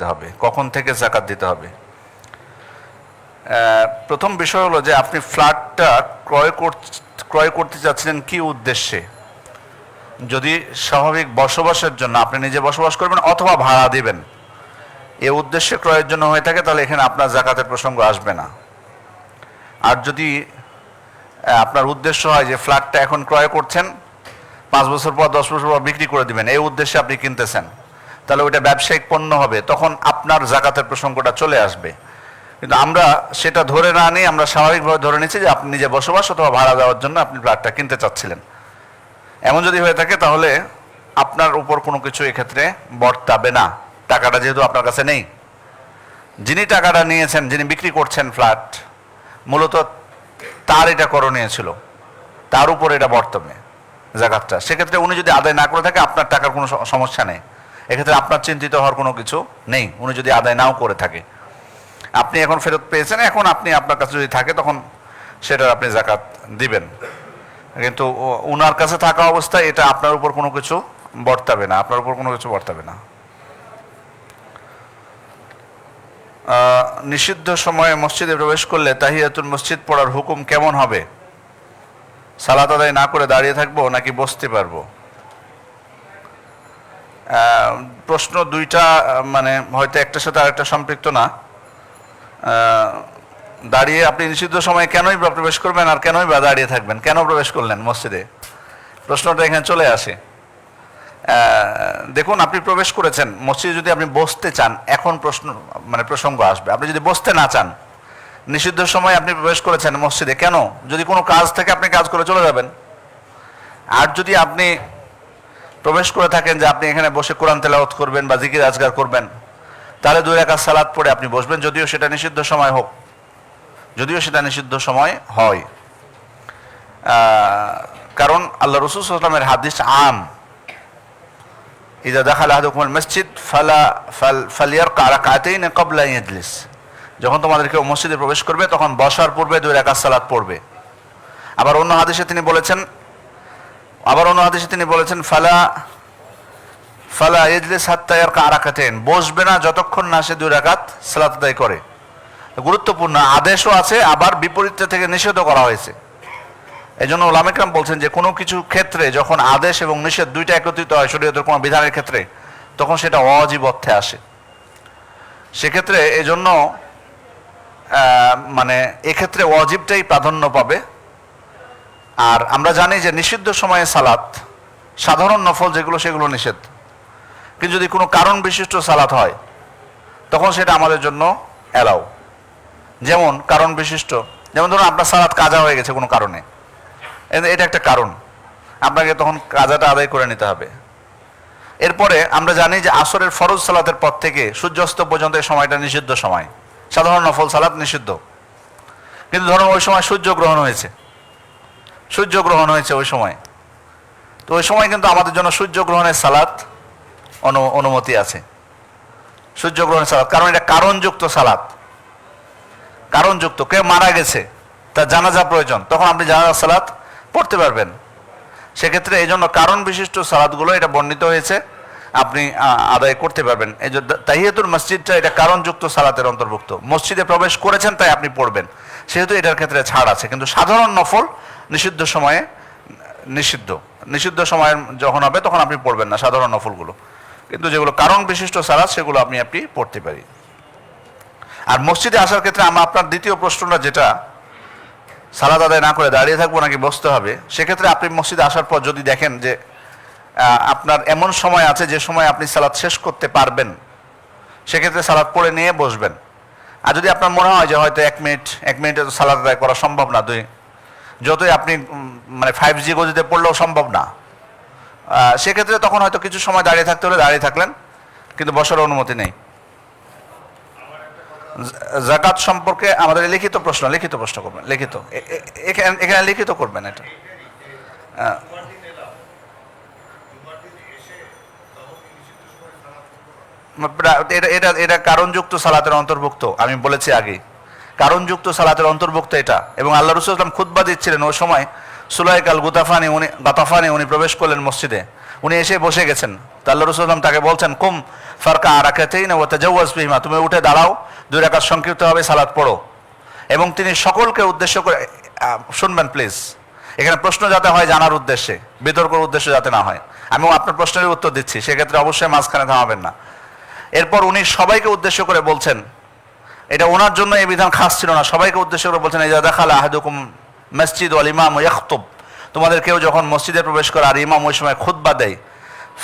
দিতে হবে? কখন থেকে জাকাত দিতে হবে? প্রথম বিষয় হলো যে আপনি ফ্ল্যাটটা ক্রয় কর- ক্রয় করতে চাচ্ছিলেন কি উদ্দেশ্যে? যদি স্বাভাবিক বসবাসের জন্য আপনি নিজে বসবাস করবেন অথবা ভাড়া দিবেন। এ উদ্দেশ্যে ক্রয়ের জন্য হয়ে থাকে, তাহলে এখানে আপনার জাকাতের প্রসঙ্গ আসবে না। আর যদি আপনার উদ্দেশ্য হয় যে ফ্ল্যাটটা এখন ক্রয় করছেন, পাঁচ বছর পর, দশ বছর পর বিক্রি করে দিবেন, এই উদ্দেশ্যে আপনি কিনতেছেন। তাহলে ওইটা ব্যবসায়িক পণ্য হবে, তখন আপনার জাকাতের প্রসঙ্গটা চলে আসবে। কিন্তু আমরা সেটা ধরে না নিয়ে আমরা স্বাভাবিকভাবে ধরে নিচ্ছি যে আপনি নিজে বসবাস অথবা ভাড়া দেওয়ার জন্য আপনি ফ্ল্যাটটা কিনতে চাচ্ছিলেন। এমন যদি হয়ে থাকে তাহলে আপনার উপর কোনো কিছু এক্ষেত্রে বর্তাবে না। টাকাটা যেহেতু আপনার কাছে নেই। যিনি টাকাটা নিয়েছেন, যিনি বিক্রি করছেন ফ্ল্যাট, মূলত তার এটা করণীয় ছিল। তার উপর এটা বর্তবে জাকাতটা। সেক্ষেত্রে উনি যদি আদায় না করে থাকে, আপনার টাকার কোনো সমস্যা নেই। এক্ষেত্রে আপনার চিন্তিত হওয়ার কোনো কিছু নেই। উনি যদি আদায় নাও করে থাকে। আপনি এখন ফেরত পেয়েছেন, এখন আপনি আপনার কাছে যদি থাকে তখন সেটার আপনি জাকাত দিবেন। কিন্তু ও- উনার কাছে থাকা অবস্থায় এটা আপনার উপর কোনো কিছু বর্তাবে না। আপনার উপর কোনো কিছু বর্তাবে না। নিষিদ্ধ সময়ে মসজিদে প্রবেশ করলে তাহিয়াতুল মসজিদ পড়ার হুকুম কেমন হবে? সালাত আদায় না করে দাঁড়িয়ে থাকব নাকি বসতে পারব? প্রশ্ন দুইটা মানে হয়তো একটার সাথে আরেকটা সম্পৃক্ত না। দাঁড়িয়ে আপনি নিষিদ্ধ সময়ে কেনই বা প্রবেশ করবেন আর কেনই বা দাঁড়িয়ে থাকবেন? কেন প্রবেশ করলেন মসজিদে? প্রশ্নটা এখানে চলে আসে। দেখুন, আপনি প্রবেশ করেছেন। মসজিদে যদি আপনি বসতে চান, এখন প্রশ্ন মানে প্রসঙ্গ আসবে। আপনি যদি বসতে না চান, নিষিদ্ধ সময় আপনি প্রবেশ করেছেন মসজিদে, কেন? যদি কোনো কাজ থেকে, আপনি কাজ করে চলে যাবেন। আর যদি আপনি প্রবেশ করে থাকেন যে আপনি এখানে বসে কোরআন তেলাওয়াত করবেন বা জিকির আজগার করবেন। তাহলে দুই একা সালাদ পড়ে আপনি বসবেন, যদিও সেটা নিষিদ্ধ সময় হোক। যদিও সেটা নিষিদ্ধ সময় হয়। কারণ আল্লাহ রসুল সাল্লামের হাদিস আম। ইদা দেখাল আহাদুকুমুল মসজিদ, ফালা, ফাল ফালিয়ার কারাকাতেইন কবলা ইজলিস যখন তোমাদের কেউ মসজিদে প্রবেশ করবে, তখন বসার পূর্বে দুই রাকাত সালাত পড়বে। আবার অন্য হাদিসে তিনি বলেছেন আবার অন্য হাদিসে তিনি বলেছেন, ফালা ফালা ইজলিস হাত্তায়ার কারাকাতেন বসবে না যতক্ষণ না সে দুই রাকাত সালাত আদায় করে। গুরুত্বপূর্ণ আদেশও আছে, আবার বিপরীত থেকে নিষেধ করা হয়েছে। এই জন্য ওলামেকরাম বলছেন যে, কোনো কিছু ক্ষেত্রে যখন আদেশ এবং নিষেধ দুইটা একত্রিত হয় শরীয়তের কোনো বিধানের ক্ষেত্রে, তখন সেটা অজীব অর্থে আসে। সেক্ষেত্রে এই জন্য মানে এক্ষেত্রে অজীবটাই প্রাধান্য পাবে। আর আমরা জানি যে নিষিদ্ধ সময়ে সালাত, সাধারণ নফল যেগুলো সেগুলো নিষেধ। কিন্তু যদি কোনো কারণ বিশিষ্ট সালাত হয়, তখন সেটা আমাদের জন্য অ্যালাউ। যেমন কারণ বিশিষ্ট, যেমন ধরুন আপনার সালাত কাজা হয়ে গেছে কোনো কারণে। এটা একটা কারণ। আপনাকে তখন কাজাটা আদায় করে নিতে হবে। এরপরে আমরা জানি যে আসরের ফরজ সালাতের পর থেকে সূর্যাস্ত পর্যন্ত এই সময়টা নিষিদ্ধ সময়। সাধারণ নফল সালাত নিষিদ্ধ। কিন্তু ধরুন ওই সময় সূর্য গ্রহণ হয়েছে। সূর্য গ্রহণ হয়েছে ওই সময়। তো ওই সময় কিন্তু আমাদের জন্য সূর্য গ্রহণের সালাত অনু- অনুমতি আছে। সূর্য গ্রহণের সালাত। কারণ এটা কারণযুক্ত সালাত। কারণযুক্ত। কেউ মারা গেছে, তার জানাজা প্রয়োজন, তখন আপনি জানাজা সালাত পড়তে পারবেন। সেক্ষেত্রে এই জন্য কারণ বিশিষ্ট সালাদগুলো এটা বর্ণিত হয়েছে, আপনি আদায় করতে পারবেন। এই যে তাহিয়াতুল মসজিদটা এটা কারণযুক্ত সালাতের অন্তর্ভুক্ত। মসজিদে প্রবেশ করেছেন, তাই আপনি পড়বেন। সেহেতু এটার ক্ষেত্রে ছাড় আছে। কিন্তু সাধারণ নফল নিষিদ্ধ সময়ে, নিষিদ্ধ। নিষিদ্ধ সময়ের যখন হবে, তখন আপনি পড়বেন না সাধারণ নফলগুলো। কিন্তু যেগুলো কারণ বিশিষ্ট সালাদ সেগুলো আপনি আপনি পড়তে পারি আর মসজিদে আসার ক্ষেত্রে আমার আপনার দ্বিতীয় প্রশ্নটা যেটা সালাদ আদায় না করে দাঁড়িয়ে থাকব নাকি বসতে হবে, সেক্ষেত্রে আপনি মসজিদে আসার পর যদি দেখেন যে আপনার এমন সময় আছে যে সময় আপনি সালাদ শেষ করতে পারবেন, সেক্ষেত্রে সালাদ পড়ে নিয়ে বসবেন। আর যদি আপনার মনে হয় যে হয়তো এক মিনিট, এক মিনিটে তো সালাদ আদায় করা সম্ভব না, দুই যতই আপনি মানে ফাইভ জি গতিতে পড়লেও সম্ভব না। সেক্ষেত্রে তখন হয়তো কিছু সময় দাঁড়িয়ে থাকতে হলে দাঁড়িয়ে থাকলেন, কিন্তু বসার অনুমতি নেই। জাকাত সম্পর্কে আমাদের লিখিত প্রশ্ন লিখিত প্রশ্ন করবেন, লিখিত। এখানে এখানে লিখিত করবেন এটা। এটা এটা এটা কারণযুক্ত সালাতের অন্তর্ভুক্ত, আমি বলেছি আগে। কারণযুক্ত সালাতের অন্তর্ভুক্ত এটা। এবং আল্লাহ রসুল ইসলাম খুদ্া দিচ্ছিলেন ওই সময় সুলাইক আল গুতাফানি, উনি গাতাফানি, উনি প্রবেশ করলেন মসজিদে। উনি এসে বসে গেছেন। তা আল্লাহ রসুলাম তাকে বলছেন, কুম ফারকা আরাকাতেই না ও তাজাওয়াজ বিহিমা। তুমি উঠে দাঁড়াও, দুই রাকাত সংক্ষিপ্তভাবে সালাত পড়ো। এবং তিনি সকলকে উদ্দেশ্য করে শুনবেন প্লিজ। এখানে প্রশ্ন যাতে হয় জানার উদ্দেশ্যে বিতর্কের উদ্দেশ্য যাতে না হয়। আমি আপনার প্রশ্নের উত্তর দিচ্ছি, সেক্ষেত্রে অবশ্যই মাঝখানে থামাবেন না। এরপর উনি সবাইকে উদ্দেশ্য করে বলছেন এটা ওনার জন্য এই বিধান খাস ছিল না। সবাইকে উদ্দেশ্য করে বলছেন এই দাদা দেখালা আহাদুকুম মসজিদ ওয়াল ইমাম ইয়াখতুব। তোমাদের কেউ যখন মসজিদে প্রবেশ করে আর ইমাম ওই সময় খুতবা দেয়,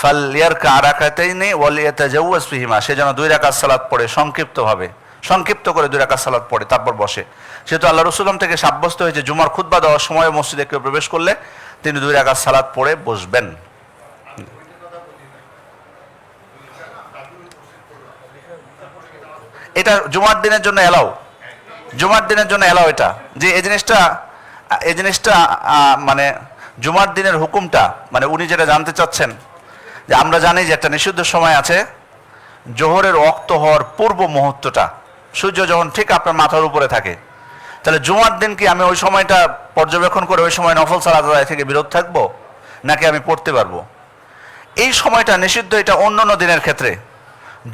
ফাল ইয়ারকা আরাকাতাইনি ওয়াল ইয়াতাজাওয়াজ ফিহিমা। সে যেন দুই রাকাত সালাত পড়ে সংক্ষিপ্তভাবে সংক্ষিপ্ত করে দুই রাকাত সালাত পড়ে, তারপর বসে। সেহেতু আল্লাহ রসুলাম থেকে সাব্যস্ত হয়েছে, জুমার খুতবা দেওয়ার সময় মসজিদে কেউ প্রবেশ করলে তিনি দুই রাকাত সালাত পড়ে বসবেন। এটা জুমার দিনের জন্য এলাও। জুমার দিনের জন্য এলাও এটা। যে এই জিনিসটা এই জিনিসটা মানে জুমার দিনের হুকুমটা মানে উনি যেটা জানতে চাচ্ছেন, যে আমরা জানি যে একটা নিষিদ্ধ সময় আছে, জোহরের অক্ত হওয়ার পূর্ব মুহূর্তটা। সূর্য যখন ঠিক আপনার মাথার উপরে থাকে। তাহলে জুমার দিন কি আমি ওই সময়টা পর্যবেক্ষণ করে ওই সময় নফল সালাত আদায় থেকে বিরত থাকব? নাকি আমি পড়তে পারব? এই সময়টা নিষিদ্ধ এটা অন্য অন্য দিনের ক্ষেত্রে।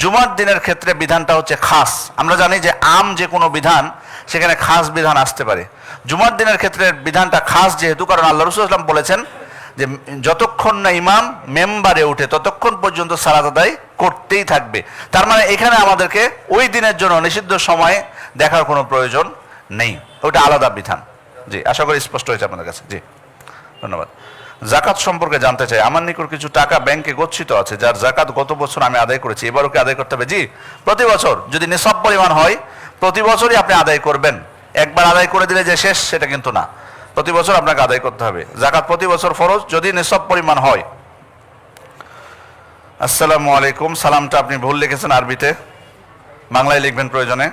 জুমার দিনের ক্ষেত্রে বিধানটা হচ্ছে খাস। আমরা জানি যে আম যে কোনো বিধান, সেখানে খাস বিধান আসতে পারে। জুমার দিনের ক্ষেত্রে বিধানটা খাস যেহেতু, কারণ আল্লাহ রসুল রসুলাম বলেছেন যে যতক্ষণ না ইমাম মেম্বারে উঠে, ততক্ষণ পর্যন্ত সালাত আদায় করতেই থাকবে। তার মানে এখানে আমাদেরকে ওই দিনের জন্য নিষিদ্ধ সময়ে দেখার কোনো প্রয়োজন নেই। ওটা আলাদা বিধান। জি, আশা করি স্পষ্ট হয়েছে আপনাদের কাছে। জি, ধন্যবাদ। জাকাত সম্পর্কে জানতে চাই। আমার নিকট কিছু টাকা ব্যাংকে গচ্ছিত আছে, যার জাকাত গত বছর আমি আদায় করেছি। এবারও কি আদায় করতে হবে? জি, প্রতি বছর যদি নিসব পরিমাণ হয়, প্রতি বছরই আপনি আদায় করবেন। একবার আদায় করে দিলে যে শেষ, সেটা কিন্তু না। প্রতি বছর আপনাকে আদায় করতে হবে। জাকাত প্রতি বছর ফরজ, যদি নিসব পরিমাণ হয়। আসসালামু আলাইকুম। সালামটা আপনি ভুল লিখেছেন আরবিতে। বাংলায় লিখবেন প্রয়োজনে।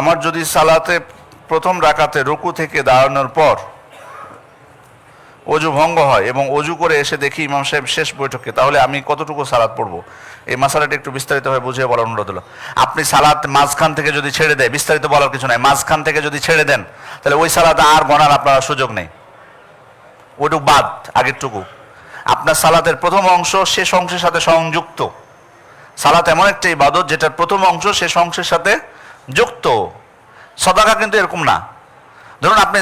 আমার যদি সালাতে প্রথম রাকাতে রুকু থেকে দাঁড়ানোর পর অজু ভঙ্গ হয় এবং অজু করে এসে দেখি ইমাম সাহেব শেষ বৈঠকে, তাহলে আমি কতটুকু সালাদ পড়ব? এই মশালাটা একটু বিস্তারিতভাবে বুঝিয়ে বলার অনুরোধ হলো। আপনি সালাদ মাঝখান থেকে যদি ছেড়ে দেয়, বিস্তারিত বলার কিছু নাই, মাঝখান থেকে যদি ছেড়ে দেন, তাহলে ওই সালাদ আর গণার আপনার সুযোগ নেই। ওইটুকু বাদ, আগেরটুকু। আপনার সালাতের প্রথম অংশ শেষ অংশের সাথে সংযুক্ত। সালাত এমন একটা ইবাদত, যেটার প্রথম অংশ শেষ অংশের সাথে যুক্ত। সদাকা কিন্তু এরকম না। ধরুন আপনি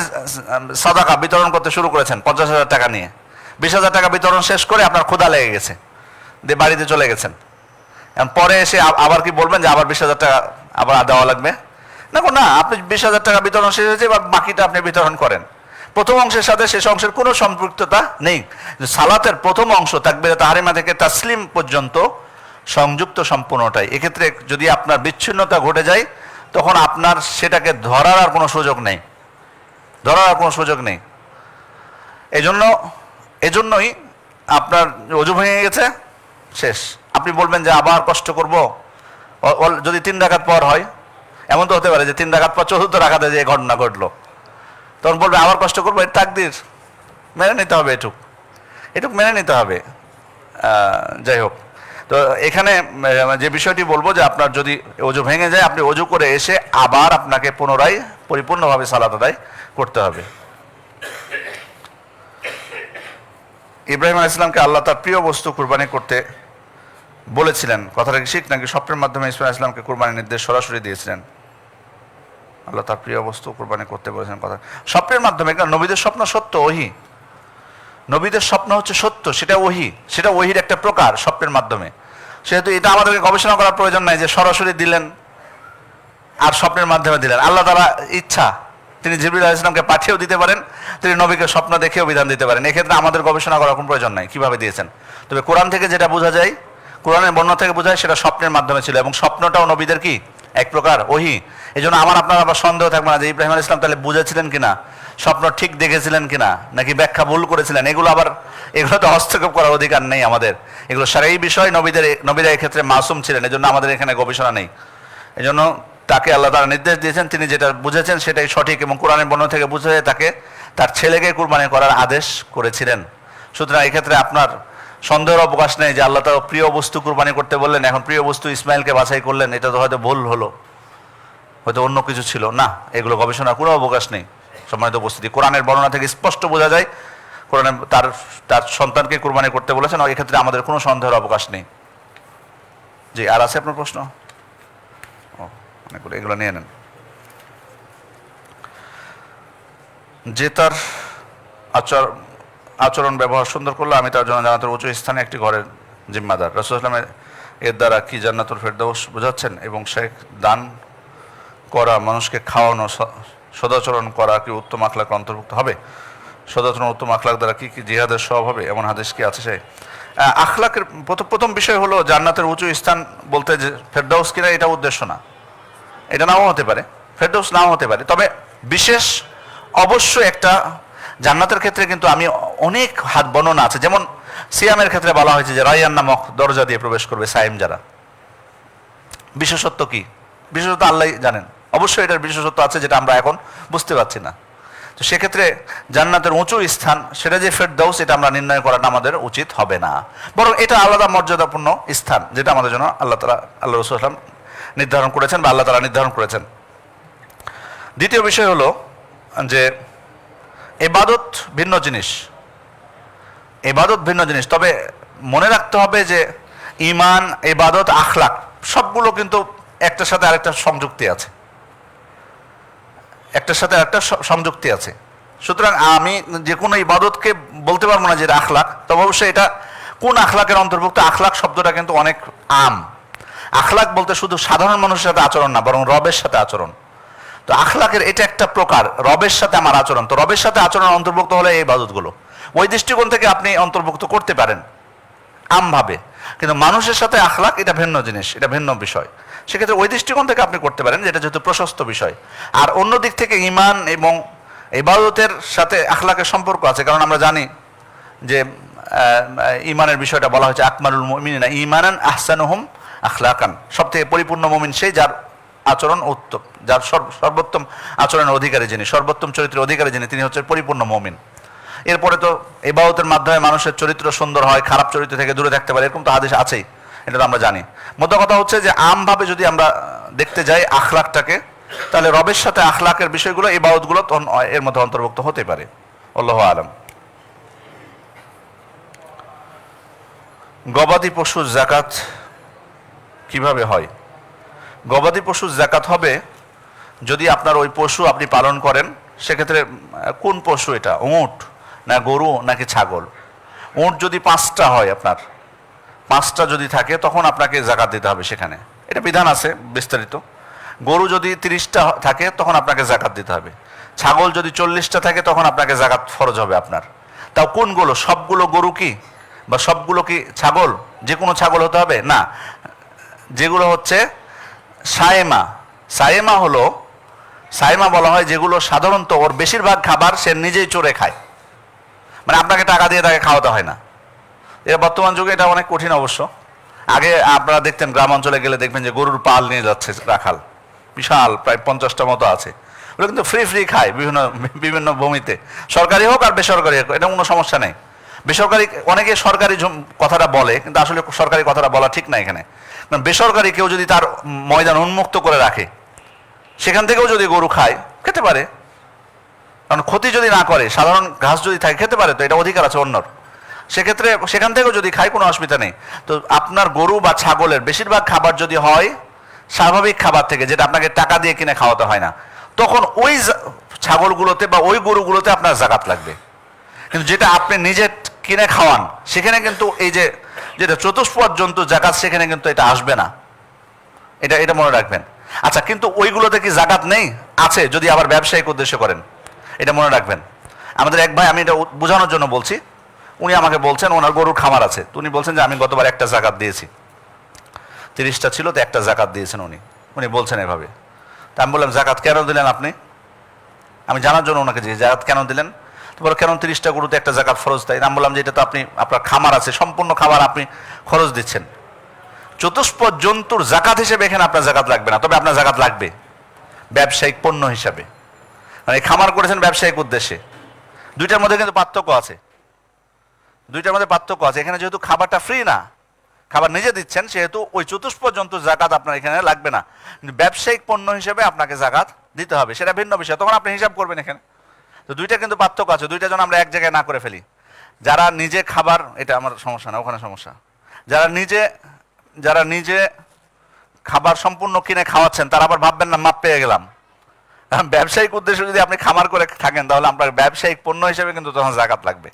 সদাকা বিতরণ করতে শুরু করেছেন, পঞ্চাশ হাজার টাকা নিয়ে। বিশ হাজার টাকা বিতরণ শেষ করে আপনার ক্ষুদা লেগে গেছে, দিয়ে বাড়িতে চলে গেছেন। পরে এসে আবার কি বলবেন যে আবার বিশ হাজার টাকা আবার দেওয়া লাগবে? না না, আপনি বিশ হাজার টাকা বিতরণ শেষ হয়েছে, এবার বাকিটা আপনি বিতরণ করেন। প্রথম অংশের সাথে শেষ অংশের কোনো সম্পৃক্ততা নেই। সালাতের প্রথম অংশ থাকবে তাহারিমা থেকে তাসলিম পর্যন্ত সংযুক্ত সম্পূর্ণটাই। এক্ষেত্রে যদি আপনার বিচ্ছিন্নতা ঘটে যায়, তখন আপনার সেটাকে ধরার আর কোনো সুযোগ নেই। ধরার কোনো সুযোগ নেই। এজন্য, এজন্যই আপনার অজু ভেঙে গেছে, শেষ। আপনি বলবেন যে আবার কষ্ট করব। যদি তিন ডাকাত পর হয়, এমন তো হতে পারে যে তিন ডাকাত পর চতুর্থ রাখাতে যে ঘটনা ঘটলো। তখন বলবে, আবার কষ্ট করব, এর তাকদির। মেনে নিতে হবে এটুক। এটুক মেনে নিতে হবে। যাই হোক। তো এখানে যে বিষয়টি বলব যে আপনার যদি অজু ভেঙে যায়, আপনি অজু করে এসে আবার আপনাকে পুনরায় পরিপূর্ণভাবে সালাত আদায় করতে হবে। ইব্রাহিম আলাইহিস সালামকে আল্লাহ তার প্রিয় বস্তু কুরবানি করতে বলেছিলেন। কথাটা কি শিখ নাকি স্বপ্নের মাধ্যমে ইসমাইল ইসলামকে কুরবানির নির্দেশ সরাসরি দিয়েছিলেন? আল্লাহ তার প্রিয় বস্তু কুরবানি করতে বলেছেন কথা স্বপ্নের মাধ্যমে কারণ নবীদের স্বপ্ন সত্য, ওহি। নবীদের স্বপ্ন হচ্ছে সত্য, সেটা ওহি, সেটা ওহির একটা প্রকার স্বপ্নের মাধ্যমে। সেহেতু এটা আমাদেরকে গবেষণা করার প্রয়োজন নাই যে সরাসরি দিলেন আর স্বপ্নের মাধ্যমে দিলেন। আল্লাহ তারা ইচ্ছা, তিনি আলাহ ইসলামকে পাঠিয়েও দিতে পারেন, তিনি নবীকে স্বপ্ন দেখেও বিধান দিতে পারেন। এক্ষেত্রে আমাদের গবেষণা করার কোনো প্রয়োজন নাই, কীভাবে দিয়েছেন? তবে কোরআন থেকে যেটা বোঝা যায়, কোরআনের বর্ণনা থেকে বোঝা যায়, সেটা স্বপ্নের মাধ্যমে ছিল এবং স্বপ্নটাও নবীদের কি? এক প্রকার ওহি। এই আমার, আপনার আবার সন্দেহ থাকবে না যে ইব্রাহিম আলাইহিস ইসলাম তাহলে বুঝেছিলেন কিনা? স্বপ্ন ঠিক দেখেছিলেন কিনা, নাকি ব্যাখ্যা ভুল করেছিলেন, এগুলো আবার এগুলো তো হস্তক্ষেপ করার অধিকার নেই আমাদের। এগুলো সারা এই বিষয় নবীদের, নবীরা এক্ষেত্রে মাসুম ছিলেন এই জন্য আমাদের এখানে গবেষণা নেই। এই জন্য তাকে আল্লাহ তারা নির্দেশ দিয়েছেন, তিনি যেটা বুঝেছেন সেটাই সঠিক এবং কোরআনের বর্ণ থেকে বুঝে তাকে তার ছেলেকে কুরবানি করার আদেশ করেছিলেন। সুতরাং এক্ষেত্রে আপনার সন্দেহের অবকাশ নেই যে আল্লাহ তার প্রিয় বস্তু কুরবানি করতে বললেন, এখন প্রিয় বস্তু ইসমাইলকে বাছাই করলেন, এটা তো হয়তো ভুল হলো। হয়তো অন্য কিছু ছিল। না, এগুলো গবেষণার কোনো অবকাশ নেই। সম্মানিত উপস্থিতি। কোরআনের বর্ণনা থেকে স্পষ্ট বোঝা যায়, কোরআনে তার তার সন্তানকে কোরবানি করতে বলেছেন এক্ষেত্রে আমাদের কোনো সন্দেহের অবকাশ নেই। জি, আর আছে আপনার প্রশ্ন? ও অনেকগুলো এগুলো নিয়ে নেন। যে তার আচার, আচরণ ব্যবহার সুন্দর করলে, আমি তার জন্য জানাতের উঁচু স্থানে একটি ঘরের জিম্মাদার। রসুলামের এর দ্বারা কি জান্নাতুল ফেরদৌস বোঝাচ্ছেন? এবং শেখ দান করা মানুষকে খাওয়ানো সদাচরণ করা কি উত্তম আখলাক অন্তর্ভুক্ত হবে? সদাচরণ উত্তম আখলাক দ্বারা কি কি জিহাদের সব হবে? এমন হাদিস কি আছে সে? আখলাকের প্রথম প্রথম বিষয় হলো জান্নাতের উঁচু স্থান বলতে যে ফেরদৌস কিনা এটা উদ্দেশ্য না। এটা নাও হতে পারে। ফেরদৌস নাও হতে পারে। তবে বিশেষ অবশ্যই একটা জান্নাতের ক্ষেত্রে কিন্তু আমি অনেক হাত বর্ণনা আছে। যেমন সিয়ামের ক্ষেত্রে বলা হয়েছে যে রায়ান নামক দরজা দিয়ে প্রবেশ করবে সাইম যারা। বিশেষত্ব কি? বিশেষত্ব আল্লাহ জানেন। অবশ্যই এটার বিশেষত্ব আছে যেটা আমরা এখন বুঝতে পারছি না। তো সেক্ষেত্রে জান্নাতের উঁচু স্থান, সেটা যে ফেরদাউস, এটা আমরা নির্ণয় করাটা আমাদের উচিত হবে না। বরং এটা আলাদা মর্যাদাপূর্ণ স্থান, যেটা আমাদের জন্য আল্লাহ তালা আল্লাহ রসুলাম নির্ধারণ করেছেন বা আল্লাহ তালা নির্ধারণ করেছেন। দ্বিতীয় বিষয় হলো যে এবাদত ভিন্ন জিনিস। এবাদত ভিন্ন জিনিস। তবে মনে রাখতে হবে যে ইমান এবাদত, আখলাক সবগুলো কিন্তু একটার সাথে আরেকটা সংযুক্তি আছে। একটার সাথে একটা সংযুক্তি আছে। সুতরাং আমি যে কোনো ইবাদতকে বলতে পারব না যে আখলাক, তবে অবশ্যই এটা কোন আখলাকের অন্তর্ভুক্ত? আখলাক শব্দটা কিন্তু অনেক আম। আখলাক বলতে শুধু সাধারণ মানুষের সাথে আচরণ না, বরং রবের সাথে আচরণ। তো আখলাকের এটা একটা প্রকার, রবের সাথে আমার আচরণ। তো রবের সাথে আচরণ অন্তর্ভুক্ত হলে এই ইবাদতগুলো। ওই দৃষ্টিকোণ থেকে আপনি অন্তর্ভুক্ত করতে পারেন। আমভাবে কিন্তু মানুষের সাথে আখলাক এটা ভিন্ন জিনিস, এটা ভিন্ন বিষয়। সেক্ষেত্রে ওই দৃষ্টিকোণ থেকে আপনি করতে পারেন, যেটা যেহেতু প্রশস্ত বিষয়। আর অন্য দিক থেকে ইমান এবং ইবাদতের সাথে আখলাকের সম্পর্ক আছে, কারণ আমরা জানি যে ইমানের বিষয়টা বলা হয়েছে আকমারুল মুমিনা ইমানান আহসানুহুম আখলাকান। সব থেকে পরিপূর্ণ মুমিন সেই যার আচরণ উত্তম, যার সর্বোত্তম আচরণের অধিকারী যিনি, সর্বোত্তম চরিত্রের অধিকারী যিনি, তিনি হচ্ছে পরিপূর্ণ মমিন। এরপরে তো এবাদতের মাধ্যমে মানুষের চরিত্র সুন্দর হয়, খারাপ চরিত্র থেকে দূরে থাকতে পারে, এরকম তো আদেশ আছেই। এটা তো আমরা জানি। মোদ্দা কথা হচ্ছে যে আমভাবে যদি আমরা দেখতে যাই আখলাখটাকে তাহলে রবের সাথে আখলাকের বিষয়গুলো এই বাবদগুলো এর মধ্যে অন্তর্ভুক্ত হতে পারে। আল্লাহ আলম। গবাদি পশুর জাকাত কীভাবে হয়? গবাদি পশুর জাকাত হবে যদি আপনার ওই পশু আপনি পালন করেন, সেক্ষেত্রে কোন পশু এটা? উঁট? না গরু? নাকি ছাগল? উঁট যদি পাঁচটা হয় আপনার পাঁচটা যদি থাকে, তখন আপনাকে জাকাত দিতে হবে সেখানে। এটা বিধান আছে, বিস্তারিত। গরু যদি তিরিশটা থাকে, তখন আপনাকে জাকাত দিতে হবে। ছাগল যদি চল্লিশটা থাকে, তখন আপনাকে জাকাত ফরজ হবে আপনার। তাও কোনগুলো? সবগুলো গরু কি? বা সবগুলো কি ছাগল? যে কোনো ছাগল হতে হবে? না। যেগুলো হচ্ছে সায়েমা। সায়েমা হলো, সায়েমা বলা হয় যেগুলো সাধারণত ওর বেশিরভাগ খাবার সে নিজেই চড়ে খায়। মানে আপনাকে টাকা দিয়ে তাকে খাওয়াতে হয় না। এটা বর্তমান যুগে এটা অনেক কঠিন অবশ্য। আগে আপনারা দেখতেন গ্রাম অঞ্চলে গেলে দেখবেন যে গরুর পাল নিয়ে যাচ্ছে রাখাল। বিশাল, প্রায় পঞ্চাশটা মতো আছে। ওগুলো কিন্তু ফ্রি ফ্রি খায় বিভিন্ন বিভিন্ন ভূমিতে। সরকারি হোক আর বেসরকারি হোক, এটা কোনো সমস্যা নেই। বেসরকারি, অনেকে সরকারি কথাটা বলে, কিন্তু আসলে সরকারি কথাটা বলা ঠিক না এখানে। কারণ বেসরকারি কেউ যদি তার ময়দান উন্মুক্ত করে রাখে, সেখান থেকেও যদি গরু খায়, খেতে পারে। কারণ ক্ষতি যদি না করে, সাধারণ ঘাস যদি থাকে, খেতে পারে তো, এটা অধিকার আছে অন্যর। সেক্ষেত্রে সেখান থেকেও যদি খায়, কোনো অসুবিধা নেই। তো আপনার গরু বা ছাগলের বেশিরভাগ খাবার যদি হয়, স্বাভাবিক খাবার থেকে, যেটা আপনাকে টাকা দিয়ে কিনে খাওয়াতে হয় না, তখন ওই ছাগলগুলোতে বা ওই গরুগুলোতে আপনার জাকাত লাগবে। কিন্তু যেটা আপনি নিজে কিনে খাওয়ান, সেখানে কিন্তু এই যে, যেটা চতুষ্পদ জন্তু জাকাত, সেখানে কিন্তু এটা আসবে না। এটা এটা মনে রাখবেন। আচ্ছা কিন্তু ওইগুলোতে কি জাকাত নেই? আছে, যদি আবার ব্যবসায়িক উদ্দেশ্য করেন। এটা মনে রাখবেন। আমাদের এক ভাই, আমি এটা বোঝানোর জন্য বলছি। উনি আমাকে বলছেন, ওনার গরুর খামার আছে। উনি বলছেন যে, আমি গতবার একটা জাকাত দিয়েছি। তিরিশটা ছিল তো একটা জাকাত দিয়েছেন উনি। উনি বলছেন এভাবে। তা আমি বললাম, জাকাত কেন দিলেন আপনি? আমি জানার জন্য ওনাকে যে, জাকাত কেন দিলেন? তো বলো কেন তিরিশটা গরুতে একটা জাকাত খরচ দেয়? আমি বললাম যে, এটা তো আপনি, আপনার খামার আছে, সম্পূর্ণ খাবার আপনি খরচ দিচ্ছেন। চতুষ্পদ জন্তুর জাকাত হিসেবে এখানে আপনার জাকাত লাগবে না, তবে আপনার জাকাত লাগবে। ব্যবসায়িক পণ্য হিসাবে। মানে খামার করেছেন ব্যবসায়িক উদ্দেশ্যে। দুইটার মধ্যে কিন্তু পার্থক্য আছে। দুইটার মধ্যে পার্থক্য আছে। এখানে যেহেতু খাবারটা ফ্রি না, খাবার নিজে দিচ্ছেন, সেহেতু ওই চতুষ্পদ জন্তুর জাকাত আপনার এখানে লাগবে না। ব্যবসায়িক পণ্য হিসেবে আপনাকে জাকাত দিতে হবে, সেটা ভিন্ন বিষয়। তখন আপনি হিসাব করবেন এখানে। তো দুইটা কিন্তু পার্থক্য আছে, দুইটা যেন আমরা এক জায়গায় না করে ফেলি। যারা নিজে খাবার, এটা আমার সমস্যা না, ওখানে সমস্যা। যারা নিজে যারা নিজে খাবার সম্পূর্ণ কিনে খাওয়াচ্ছেন, তারা আবার ভাববেন না, মাপ পেয়ে গেলাম। কারণ ব্যবসায়িক উদ্দেশ্যে যদি আপনি খামার করে থাকেন, তাহলে আপনার ব্যবসায়িক পণ্য হিসেবে কিন্তু তখন জাকাত লাগবে।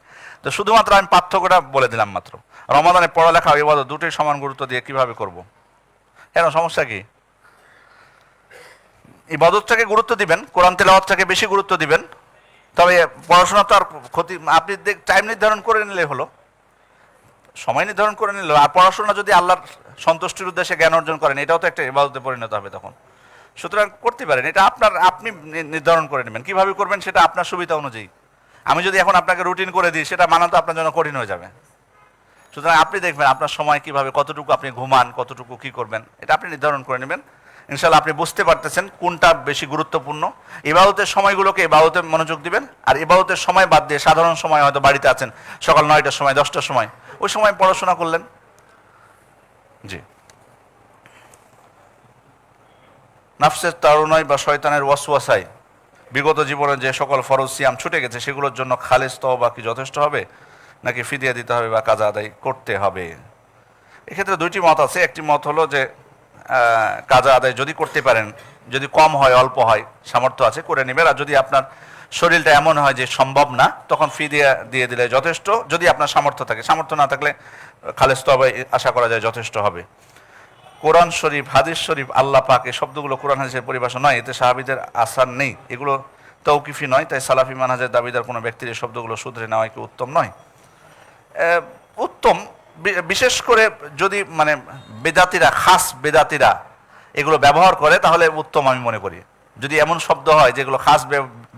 তো শুধুমাত্র আমি পার্থক্যটা বলে দিলাম মাত্র। রমাদানে পড়ালেখা ইবাদত দুটোই সমান গুরুত্ব দিয়ে কীভাবে করব? কেন, সমস্যা কি? ইবাদতটাকে গুরুত্ব দিবেন, কোরআন তেলাওয়াতটাকে বেশি গুরুত্ব দিবেন, তবে পড়াশোনা তো আর ক্ষতি, আপনি টাইম নির্ধারণ করে নিলে হলো। সময় নির্ধারণ করে নিল আর পড়াশোনা যদি আল্লাহর সন্তুষ্টির উদ্দেশ্যে জ্ঞান অর্জন করেন, এটাও তো একটা ইবাদতে পরিণত হবে তখন। সুতরাং করতে পারেন, এটা আপনার, আপনি নির্ধারণ করে নেবেন। কীভাবে করবেন সেটা আপনার সুবিধা অনুযায়ী। আমি যদি এখন আপনাকে রুটিন করে দিই, সেটা মানা তো আপনার জন্য কঠিন হয়ে যাবে। সুতরাং আপনি দেখবেন আপনার সময় কীভাবে, কতটুকু আপনি ঘুমান, কতটুকু কি করবেন, এটা আপনি নির্ধারণ করে নেবেন। ইনশাল্লাহ আপনি বুঝতে পারতেছেন কোনটা বেশি গুরুত্বপূর্ণ। ইবাদতের সময়গুলোকে ইবাদতে মনোযোগ দিবেন, আর ইবাদতের সময় বাদ দিয়ে সাধারণ সময় হয়তো বাড়িতে আছেন, সকাল নয়টার সময়, দশটার সময়, ওই সময় পড়াশোনা করলেন। জি। নাফসের তারুণয় বা শয়তানের ওয়াসওয়াসাই বিগত জীবনে যে সকল ফরজ সিয়াম ছুটে গেছে, সেগুলোর জন্য খালেজ তওবা কি যথেষ্ট হবে? নাকি ফিদিয়া দিতে হবে বা কাজা আদায় করতে হবে? এক্ষেত্রে দুইটি মত আছে। একটি মত হলো যে কাজা আদায় যদি করতে পারেন, যদি কম হয়, অল্প হয়, সামর্থ্য আছে, করে নেবেন। আর যদি আপনার শরীরটা এমন হয় যে সম্ভব না, তখন ফি দিয়ে দিয়ে দিলে যথেষ্ট। যদি আপনার সামর্থ্য থাকে, সামর্থ্য না থাকলে খালেজ তবে আশা করা যায় যথেষ্ট হবে। কোরআন শরীফ, হাদিস শরীফ, আল্লাহ পাক, এই শব্দগুলো কোরআন হাদিসের পরিভাষা নয়। এতে সাহাবিদের আসার নেই। এগুলো তৌকিফি নয়, তাই সালাফি মানহাজের দাবিদার কোনো ব্যক্তির এই শব্দগুলো শুধরে নেওয়া কি উত্তম নয়? উত্তম। বিশেষ করে যদি মানে বেদাতিরা, খাস বেদাতিরা এগুলো ব্যবহার করে, তাহলে উত্তম আমি মনে করি। যদি এমন শব্দ হয় যেগুলো খাস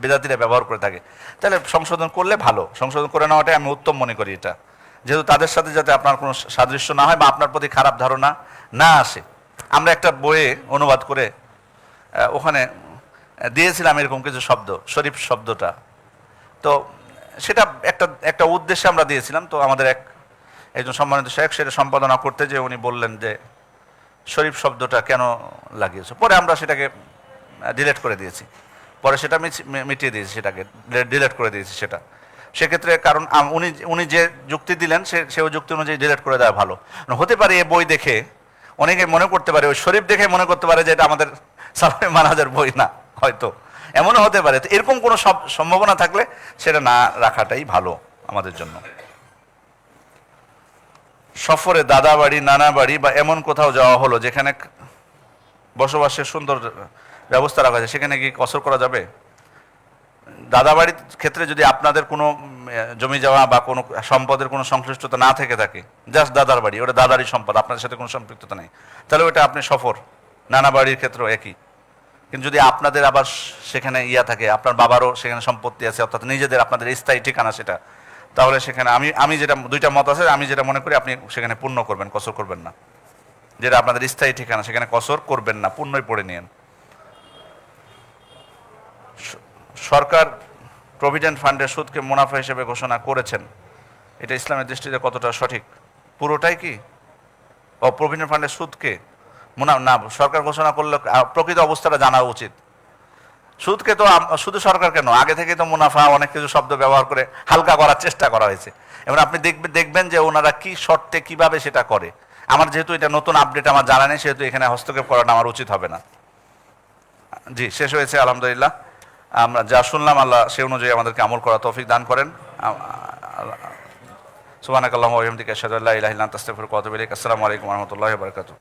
বেদাতিরা ব্যবহার করে থাকে, তাহলে সংশোধন করলে ভালো। সংশোধন করে নেওয়াটাই আমি উত্তম মনে করি এটা। যেহেতু তাদের সাথে যাতে আপনার কোনো সাদৃশ্য না হয় বা আপনার প্রতি খারাপ ধারণা না আসে। আমরা একটা বইয়ে অনুবাদ করে ওখানে দিয়েছিলাম এরকম কিছু শব্দ, শরীফ শব্দটা। তো সেটা একটা একটা উদ্দেশ্যে আমরা দিয়েছিলাম। তো আমাদের এক, একজন সম্মানিত শেখ, সেটা সম্পাদনা করতে যে উনি বললেন যে শরীফ শব্দটা কেন লাগিয়েছে? পরে আমরা সেটাকে ডিলেট করে দিয়েছি। পরে সেটা মিটিয়ে দিয়েছি সেটাকে ডিলেট করে দিয়েছি সেটা। সেক্ষেত্রে কারণ উনি উনি যে যুক্তি দিলেন, সে সেও যুক্তি অনুযায়ী ডিলেট করে দেওয়া ভালো। হতে পারে এই বই দেখে অনেকে মনে করতে পারে, ওই শরীফ দেখে মনে করতে পারে যে এটা আমাদের সালামে মানাজের বই না, হয়তো। এমনও হতে পারে। তো এরকম কোনো সব সম্ভাবনা থাকলে সেটা না রাখাটাই ভালো আমাদের জন্য। সফরে দাদা বাড়ি, নানা বাড়ি বা এমন কোথাও যাওয়া হলো যেখানে বসবাসের সুন্দর ব্যবস্থা রাখা আছে সেখানে কি কসর করা যাবে? দাদা বাড়ির ক্ষেত্রে যদি আপনাদের কোনো জমি যাওয়া বা কোনো সম্পদের কোনো সংশ্লিষ্টতা না থেকে থাকে জাস্ট দাদার বাড়ি, ওটা দাদারই সম্পদ, আপনাদের সাথে কোনো সম্পৃক্ততা নেই। তাহলে ওটা আপনি সফর, নানা বাড়ির ক্ষেত্রেও একই। কিন্তু যদি আপনাদের আবার সেখানে ইয়া থাকে, আপনার বাবারও সেখানে সম্পত্তি আছে, অর্থাৎ নিজেদের, আপনাদের স্থায়ী ঠিকানা সেটা, তাহলে সেখানে আমি আমি যেটা, দুইটা মত আছে, আমি যেটা মনে করি আপনি সেখানে পূর্ণ করবেন, কসর করবেন না। যেটা আপনাদের স্থায়ী ঠিকানা, সেখানে কসর করবেন না, পূর্ণই পড়ে নিয়েন স- সরকার প্রভিডেন্ট ফান্ডের সুদকে মুনাফা হিসেবে ঘোষণা করেছেন। এটা ইসলামের দৃষ্টিতে কতটা সঠিক? পুরোটাই কি? ও প্রভিডেন্ট ফান্ডের সুদকে মুনা না, সরকার ঘোষণা করলে প্রকৃত অবস্থাটা জানা উচিত। সুদকে তো শুধু সরকার কেন আগে থেকে তো মুনাফা, অনেক কিছু শব্দ ব্যবহার করে হালকা করার চেষ্টা করা হয়েছে। এবার আপনি দেখবেন দেখবেন যে ওনারা কি শর্তে কীভাবে সেটা করে। আমার যেহেতু এটা নতুন আপডেট, আমার জানা নেই, সেহেতু এখানে হস্তক্ষেপ করাটা আমার উচিত হবে না। জি, শেষ হয়েছে, আলহামদুলিল্লাহ। আমরা যা শুনলাম, আল্লাহ সে অনুযায়ী আমাদেরকে আমল করা তৌফিক দান করেন। সুবানাক আল্লাহ সাজাল্লাহ ইলাহিল্লাহ তাস্তাফির কতবিলিক আসসালামু আলাইকুম রহমতুল্লাহ বারকাতু